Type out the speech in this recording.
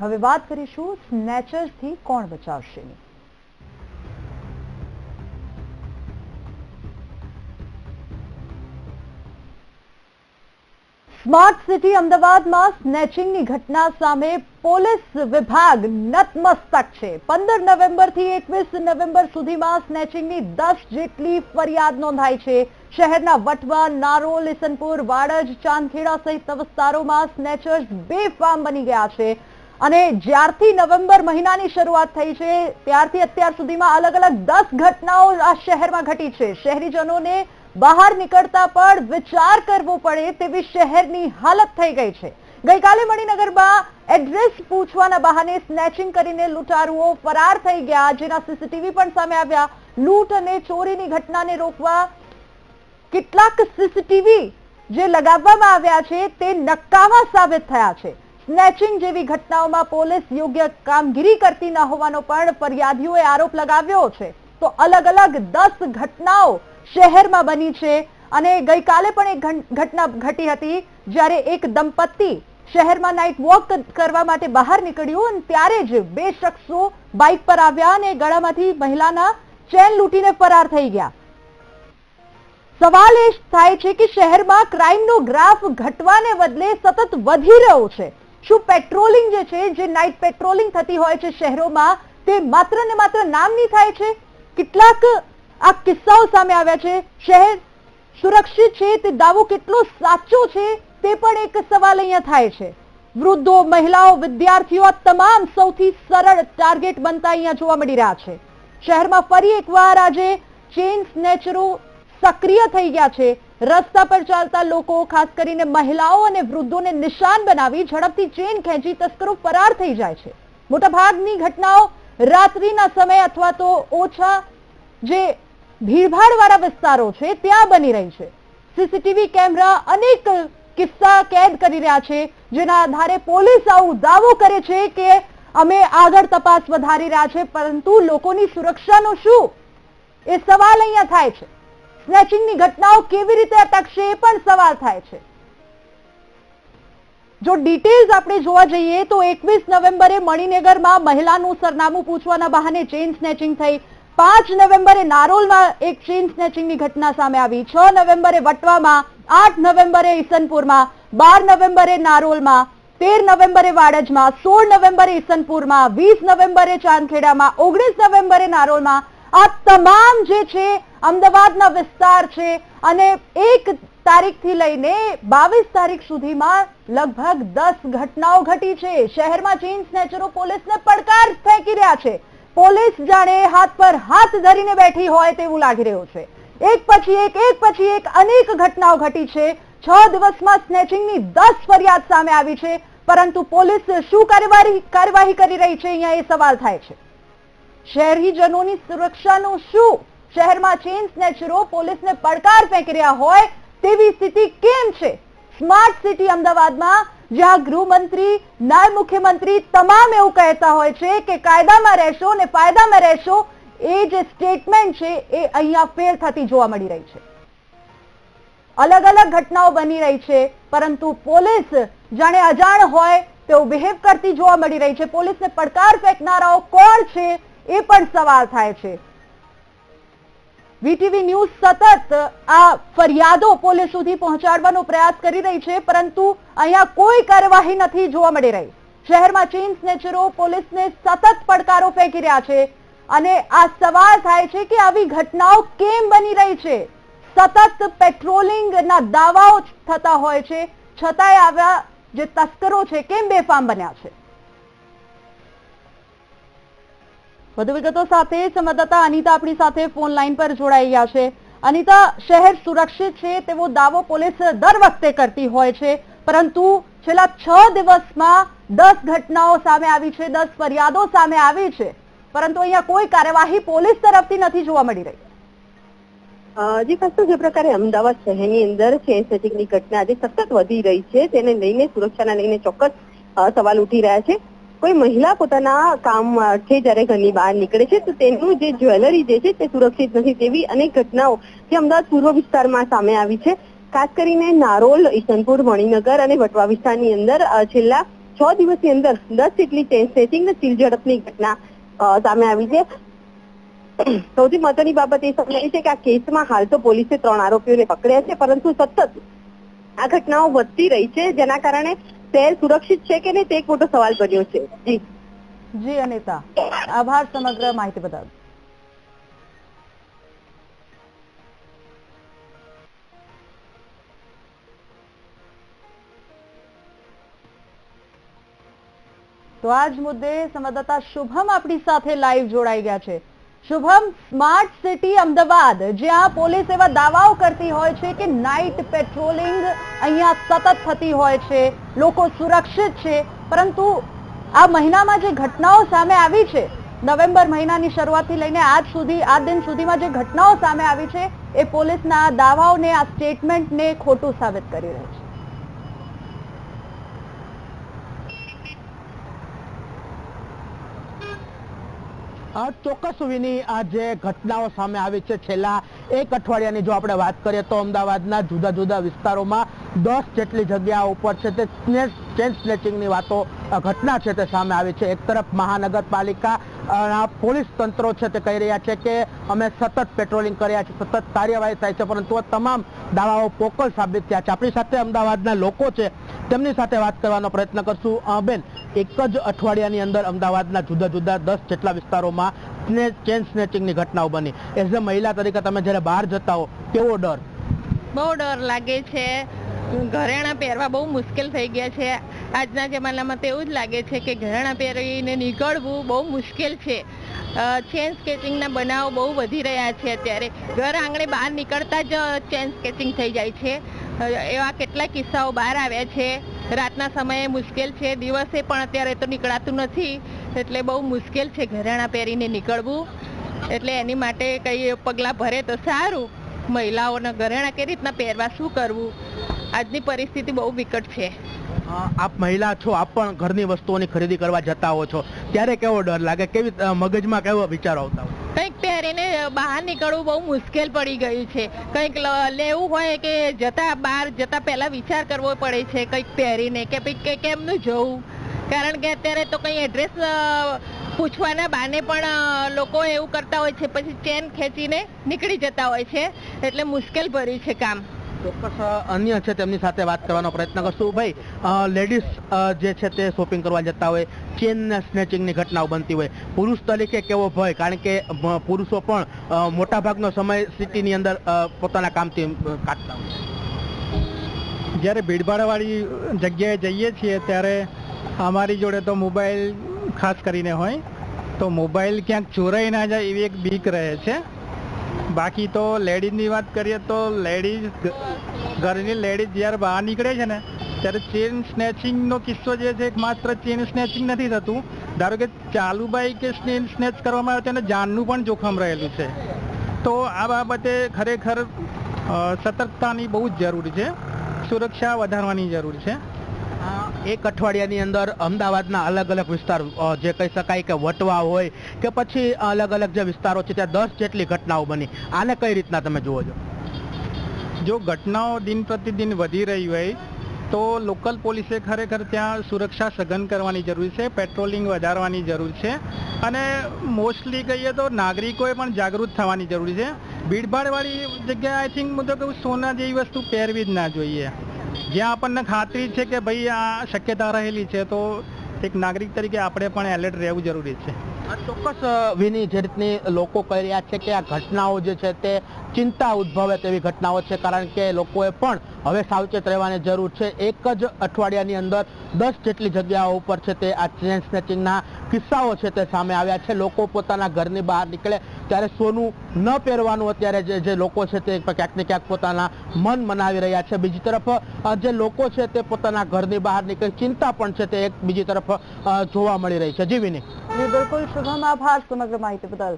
હવે વાત કરીશું સ્નેચર્સથી કોણ બચાવશે. સ્માર્ટ સિટી અમદાવાદમાં સ્નેચિંગની ઘટના સામે પોલીસ વિભાગ નતમસ્તક છે. પંદર નવેમ્બરથી એકવીસ નવેમ્બર સુધીમાં સ્નેચિંગની દસ જેટલી ફરિયાદ નોંધાઈ છે. શહેરના વટવા, નારોલ ઇસનપુર વાડજ, ચાંદખેડા સહિત વિસ્તારોમાં સ્નેચર્સ બેફામ બની ગયા છે. અને જ્યારથી નવેમ્બર મહિનાની શરૂઆત થઈ છે, ત્યારથી અત્યાર સુધીમાં અલગ અલગ દસ ઘટનાઓ આ શહેરમાં ઘટી છે. શહેરીજનોને બહાર નીકળતા પણ વિચાર કરવો પડે તેવી શહેરની હાલત થઈ ગઈ છે. ગઈકાલે મણિનગરમાં એડ્રેસ પૂછવાના બહાને સ્નેચિંગ કરીને લૂંટારુઓ ફરાર થઈ ગયા, જેના સીસીટીવી પણ સામે આવ્યા. લૂંટ અને ચોરીની ઘટનાને રોકવા કેટલાક સીસીટીવી જે લગાવવામાં આવ્યા છે, તે નકામા સાબિત થયા છે. સ્નેચિંગ જેવી ઘટનાઓમાં પોલીસ યોગ્ય કામગીરી કરતી ન હોવાનો પણ ફરિયાદીઓએ આરોપ લગાવ્યો છે. તો અલગ અલગ દસ ઘટનાઓ શહેરમાં બની છે અને ગઈકાલે પણ એક ઘટના ઘટી હતી જ્યારે એક દંપતી શહેરમાં નાઇટ વોક કરવા માટે બહાર નીકળ્યું અને ત્યારે જ બે શખ્સો બાઇક પર આવ્યા અને ગળામાંથી મહિલાના ચેન લૂંટીને ફરાર થઈ ગયા. સવાલ એ થાય છે કે શહેરમાં ક્રાઇમનો ગ્રાફ ઘટવાને બદલે સતત વધી રહ્યો છે. શું પેટ્રોલિંગ જે છે, જે નાઇટ પેટ્રોલિંગ થતી હોય છે શહેરોમાં, તે માત્ર ને માત્ર નામની થાય છે? કેટલાક આ કિસ્સાઓ સામે આવ્યા છે. શહેર સુરક્ષિત છે, તે દાવો કેટલો સાચો છે, તે પણ એક સવાલ અહીંયા થાય છે. વૃદ્ધો, મહિલાઓ, વિદ્યાર્થીઓ તમામ સૌથી સરળ ટાર્ગેટ બનતા અહીંયા જોવા મળી રહ્યા છે. શહેરમાં ફરી એકવાર આજે ચેન્સ સ્નેચરો સક્રિય થઈ ગયા છે. રસ્તા પર ચાલતા લોકો, ખાસ કરીને મહિલાઓ અને વૃદ્ધોને નિશાન બનાવી ઝડપથી ચેન ખેંચી તસ્કરો ફરાર થઈ જાય છે. મોટાભાગની ઘટનાઓ રાત્રિના સમય અથવા તો ઓછા જે ભીડભાડ વાળા વિસ્તારો છે, ત્યાં બની રહી છે. સીસીટીવી કેમેરા અનેક કિસ્સા કેદ કરી રહ્યા છે, જેના આધારે પોલીસ આવું દાવો કરે છે કે અમે આગળ તપાસ વધારી રહ્યા છે, પરંતુ લોકોની સુરક્ષાનો શું? એ સવાલ અહીંયા થાય છે. સ્નેચિંગની ઘટનાઓ કેવી રીતે અટકશે એ પણ સવાલ થાય છે. જો ડિટેલ્સ આપણે જોવા જઈએ તો એકવીસ નવેમ્બરે મણિનગરમાં મહિલાનું સરનામું પૂછવાના બહાને ચેઇન સ્નેચિંગ થઈ. પાંચ નવેમ્બરે નારોલમાં એક ચેઇન સ્નેચિંગની ઘટના સામે આવી. છ નવેમ્બરે વટવામાં, આઠ નવેમ્બરે ઈસનપુરમાં, બાર નવેમ્બરે નારોલમાં, તેર નવેમ્બરે વાડજમાં, સોળ નવેમ્બરે ઈસનપુરમાં, વીસ નવેમ્બરે ચાંદખેડામાં, ઓગણીસ નવેમ્બરે નારોલમાં. આ તમામ જે છે અમદાવાદના વિસ્તાર છે અને એક તારીખથી લઈને બાવીસ તારીખ સુધીમાં લગભગ દસ ઘટનાઓ ઘટી છે. શહેરમાં ચેઇન સ્નેચરો પોલીસને પડકાર ફેંકી રહ્યા છે. પોલીસ જાણે હાથ પર હાથ ધરીને બેઠી હોય તેવું લાગી રહ્યું છે. એક પછી એક એક પછી એક અનેક ઘટનાઓ ઘટી છે. છ દિવસમાં સ્નેચિંગની દસ ફરિયાદ સામે આવી છે. પરંતુ પોલીસ શું કાર્યવાહી કાર્યવાહી કરી રહી છે? અહીંયા એ સવાલ થાય છે. શહેરીજનોની સુરક્ષાનું શું શહેરમાં ચેઇન સ્નેચરો પોલીસને પડકાર ફેંકી રહ્યા હોય તેવી સ્થિતિ કેમ છે? સ્માર્ટ સિટી અમદાવાદમાં જ્યાં ગૃહમંત્રી, નાયબ મુખ્યમંત્રી તમામ એવું કહેતા હોય છે કે કાયદામાં રહેશો ને ફાયદામાં રહેશો, એ જે સ્ટેટમેન્ટ છે એ અહીંયા ફેર થતી જોવા મળી રહી છે. અલગ અલગ ઘટનાઓ બની રહી છે, પરંતુ પોલીસ જાણે અજાણ હોય તેવું બિહેવ કરતી જોવા મળી રહી છે. પોલીસને પડકાર ફેંકનારાઓ કોણ છે એ પણ સવાલ થાય છે. વીટીવી ન્યૂઝ સતત આ ફરિયાદો પોલીસ સુધી પહોંચાડવાનો પ્રયાસ કરી રહી છે, પરંતુ અહીંયા કોઈ કાર્યવાહી નથી જોવા મળી રહી. શહેરમાં ચીન સ્નેચરો પોલીસને સતત પડકારો ફેંકી રહ્યા છે અને આ સવાલ થાય છે કે આવી ઘટનાઓ કેમ બની રહી છે? સતત પેટ્રોલિંગના દાવાઓ થતા હોય છે, છતાંય આવા જે તસ્કરો છે, કેમ બેફામ બન્યા છે? વધુ વિગતો સાથે સંવાદદાતા અનિતા આપણી સાથે ફોન લાઈન પર જોડાઈ ગયા છે. અનિતા, શહેર સુરક્ષિત છે તેવો દાવો પોલીસ દર વખતે કરતી હોય છે, પરંતુ છેલ્લા છ દિવસમાં દસ ઘટનાઓ સામે આવી છે, દસ ફરિયાદો સામે આવી છે, પરંતુ અહીંયા કોઈ કાર્યવાહી પોલીસ તરફથી નથી જોવા મળી રહી. જી ખાસ જે પ્રકારે અમદાવાદ શહેરની અંદર છે ઘટના આજે સતત વધી રહી છે, તેને લઈને સુરક્ષાના લઈને ચોક્કસ સવાલ ઉઠી રહ્યા છે. કોઈ મહિલા પોતાના કામ છે જ્યારે ઘરની બહાર નીકળે છે, તો તેનું જે જ્વેલરી જે છે તે સુરક્ષિત નથી તેવી અનેક ઘટનાઓ જે અમદાવાદ પૂર્વ વિસ્તારમાં સામે આવી છે. ખાસ કરીને નારોલ, ઈસનપુર, મણિનગર અને વટવા વિસ્તારની અંદર છેલ્લા છ દિવસની અંદર દસ જેટલી ચેન સ્નેચિંગ ઝડપની ઘટના સામે આવી છે. સૌથી મહત્વની બાબત એ સમજાય છે કે આ કેસમાં હાલ તો પોલીસે ત્રણ આરોપીઓને પકડ્યા છે, પરંતુ સતત આ ઘટનાઓ વધતી રહી છે. જેના કારણે શહેર સુરક્ષિત છે કે નહીં તે એક મોટો સવાલ બન્યો છે. જી. જી, અનિતા. આભાર સમગ્ર માહિતી બદલ. તો આ જ મુદ્દે સંવાદદાતા શુભમ આપણી સાથે લાઈવ જોડાઈ ગયા છે. શુભમ સ્માર્ટ સિટી અમદાવાદ, જ્યાં પોલીસ એવા દાવાઓ કરતી હોય છે કે નાઇટ પેટ્રોલિંગ અહીંયા સતત થતી હોય છે. લોકો સુરક્ષિત છે. પરંતુ આ મહિનામાં જે ઘટનાઓ સામે આવી છે, નવેમ્બર મહિનાની શરૂઆતથી લઈને આજ સુધી, આ દિન સુધીમાં જે ઘટનાઓ સામે આવી છે, એ પોલીસના દાવાઓને, આ સ્ટેટમેન્ટને ખોટું સાબિત કરી રહ્યું છે. ચોક્કસ વિની આ જે ઘટનાઓ સામે આવી છે છેલ્લા એક અઠવાડિયાની જો આપણે વાત કરીએ તો અમદાવાદના જુદા જુદા વિસ્તારોમાં દસ જેટલી જગ્યાઓ ઉપર છે તે ચેન સ્નેચિંગની વાતો ઘટના છે તે સામે આવી છે. એક તરફ મહાનગરપાલિકા પોલીસ તંત્રો છે તે કહી રહ્યા છે કે અમે સતત પેટ્રોલિંગ કર્યા છે સતત કાર્યવાહી થાય છે, પરંતુ તમામ દાવાઓ પોકળ સાબિત થયા છે. આપણી સાથે અમદાવાદના લોકો છે. તેમની સાથે વાત કરવાનો પ્રયત્ન કરશું. બેન, એક જ અઠવાડિયાની અંદર અમદાવાદના જુદા જુદા દસ જેટલા વિસ્તારોમાં ચેન સ્નેચિંગની ઘટનાઓ બની. એઝ અ મહિલા તરીકે તમે જ્યારે બહાર જતા હો, કેવો ડર? બહુ ડર લાગે છે. ઘરેણાં પહેરવા બહુ મુશ્કેલ થઈ ગયા છે. આજના જમાનામાં તો એવું જ લાગે છે કે ઘરેણાં પહેરીને નીકળવું બહુ મુશ્કેલ છે. ચેન સ્કેચિંગના બનાવો બહુ વધી રહ્યા છે અત્યારે. ઘર આંગણે બહાર નીકળતા જ ચેન સ્કેચિંગ થઈ જાય છે. એવા કેટલાય કિસ્સાઓ બહાર આવ્યા છે. રાતના સમયે મુશ્કેલ છે. દિવસે પણ અત્યારે તો નીકળાતું નથી. એટલે બહુ મુશ્કેલ છે ઘરેણાં પહેરીને નીકળવું. એટલે એની માટે કંઈ પગલાં ભરે તો સારું. મહિલાઓના ઘરેણાં કેવી રીતના પહેરવા, શું કરવું? આજની પરિસ્થિતિ બહુ વિકટ છે. આપ મહિલા છો, આપ પણ ઘરની વસ્તુઓની ખરીદી કરવા જતા હો છો. ત્યારે કેવો ડર લાગે? કેવી મગજમાં કેવો વિચારો આવતા હોય? પહેરીને બહાર નીકળવું બહુ મુશ્કેલ પડી ગયું છે. કંઈક લેવું હોય કે જતા બહાર જતા પહેલા વિચાર કરવો પડે છે કંઈક પહેરીને કે ભાઈ કેમનું જવું? કારણ કે અત્યારે તો કંઈ એડ્રેસ પૂછવાના બાને પણ લોકો એવું કરતા હોય છે, પછી ચેન ખેંચીને નીકળી જતા હોય છે. એટલે મુશ્કેલ ભર્યું છે કામ. ચોક્કસ અન્ય છે તેમની સાથે વાત કરવાનો પ્રયત્ન કરશું. ભાઈ લેડીઝ જે છે તે શોપિંગ કરવા જતા હોય ચેન સ્નેચિંગની ઘટનાઓ બનતી હોય, પુરુષ તરીકે કેવો ભય? કારણ કે પુરુષો પણ મોટાભાગનો સમય સિટીની અંદર પોતાના કામથી કાઢતા હોય જ્યારે ભીડભાડવાળી જગ્યાએ જઈએ છીએ, ત્યારે અમારી જોડે તો મોબાઈલ ખાસ કરીને હોય, તો મોબાઈલ ક્યાંક ચોરાઈ ના જાય એવી એક બીક રહે છે. બાકી તો લેડીઝની વાત કરીએ તો લેડીઝ ઘરની લેડીઝ જ્યારે બહાર નીકળે છે ને, ત્યારે ચેન સ્નેચિંગનો કિસ્સો જે છે માત્ર ચેન સ્નેચિંગ નથી થતું. ધારો કે ચાલુ બાઈક કે ચેન સ્નેચ કરવામાં આવે તેને જાનનું પણ જોખમ રહેલું છે. તો આ બાબતે ખરેખર સતર્કતાની બહુ જ જરૂર છે. સુરક્ષા વધારવાની જરૂર છે. એક અઠવાડિયાની અંદર અમદાવાદના અલગ અલગ વિસ્તાર જે કહી શકાય કે વટવા હોય કે પછી અલગ અલગ જે વિસ્તારો છે, ત્યાં દસ જેટલી ઘટનાઓ બની. આને કઈ રીતના તમે જુઓ છો? જો ઘટનાઓ દિન પ્રતિદિન વધી રહી હોય, તો લોકલ પોલીસે ખરેખર ત્યાં સુરક્ષા સઘન કરવાની જરૂર છે, પેટ્રોલિંગ વધારવાની જરૂર છે અને મોસ્ટલી કહીએ તો નાગરિકોએ પણ જાગૃત થવાની જરૂર છે. ભીડભાડવાળી જગ્યાએ આઈ થિંક હું તો કહું સોના જેવી વસ્તુ પહેરવી જ ના જોઈએ. જ્યાં આપણને ખાતરી છે કે ભાઈ આ શક્યતા રહેલી છે, તો એક નાગરિક તરીકે આપણે પણ એલર્ટ રહેવું જરૂરી છે. ચોક્કસ વિની જે રીતની લોકો કહી રહ્યા છે કે આ ઘટનાઓ જે છે તે ચિંતા ઉદ્ભવે તેવી ઘટનાઓ છે, કારણ કે લોકોએ પણ હવે સાવચેત રહેવાની જરૂર છે. એક જ અઠવાડિયાની અંદર દસ જેટલી જગ્યાઓ ઉપર છે તે આ ચેન સ્નેચિંગના કિસ્સાઓ છે તે સામે આવ્યા છે. લોકો પોતાના ઘરની બહાર નીકળે ત્યારે સોનું ન પહેરવાનું અત્યારે જે જે લોકો છે તે ક્યાંક ને ક્યાંક પોતાના મન મનાવી રહ્યા છે. બીજી તરફ જે લોકો છે તે પોતાના ઘરની બહાર નીકળે, ચિંતા પણ છે તે એક બીજી તરફ જોવા મળી રહી છે. જીવીને. બિલકુલ. શુભમ, આભાર સમગ્ર માહિતી બદલ.